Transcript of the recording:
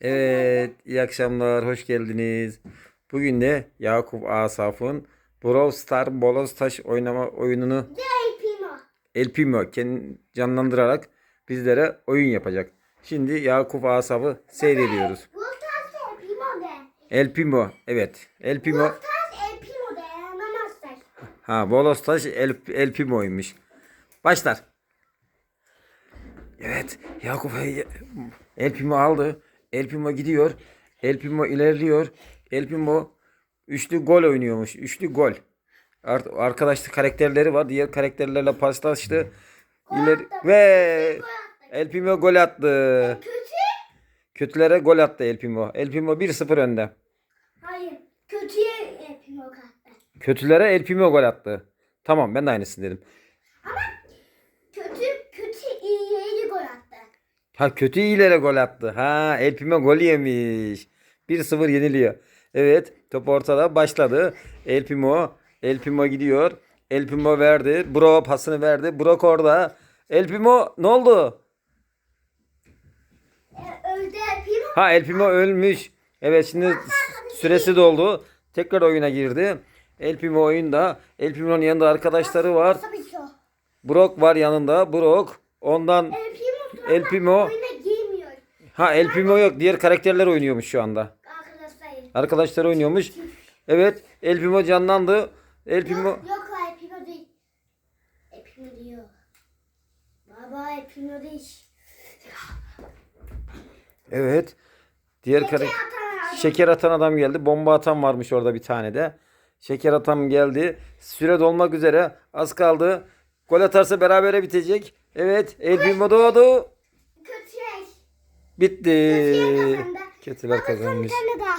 Evet, iyi akşamlar, hoş geldiniz. Bugün de Yakup Asaf'ın Brawl Star Bolos Taş oynama oyununu El Primo. El Primo kendi canlandırarak bizlere oyun yapacak. Şimdi Yakup Asaf'ı seyrediyoruz. El Primo, evet. El. Anlamazlar. ha Bolos Taş El, El Primo'ymuş. Başlar. Evet, Yakup El Primo aldı. El Primo gidiyor. El Primo ilerliyor. El Primo üçlü gol oynuyormuş. Üçlü gol. Art arkadaşlı karakterleri var. Diğer karakterlerle paslaştı. İleri ve El Primo gol attı. Kötü. Kötülere gol attı El Primo. El Primo 1-0 önde. Hayır. Kötüye El Primo kattı. Kötülere El Primo gol attı. Tamam ben de aynısını dedim. Kötü, kötü iyiye gol attı. Ha kötü iyilere gol attı. Ha El Primo gol yemiş. 1-0 yeniliyor. Evet top ortada başladı. El Primo. El Primo gidiyor. El Primo verdi. Bro pasını verdi. Brok orada. El Primo ne oldu? E, öldü El Primo. Ha El Primo ölmüş. Evet şimdi süresi doldu. Tekrar oyuna girdi. El Primo oyunda. El Primo'nun yanında arkadaşları var. Şey? Brok var yanında. Brok. Ondan El girmiyor. ha El Primo yok. Diğer karakterler oynuyormuş şu anda. Arkadaşlar. Arkadaşlar oynuyormuş. Evet El Primo canlandı. El Primo Yok, yok El Primo değil. El Primo diyor. Baba El Primo değil. evet. Diğer Şeker karakter atan adam. Şeker atan adam geldi. Bomba atan varmış orada bir tane de. Şeker atan geldi. Süre dolmak üzere. Az kaldı. Gol atarsa berabere bitecek. Evet. El Primo doğdu. Kötüye. Bitti. Kötüye kazandı. Kötüler Baba kazanmış. daha.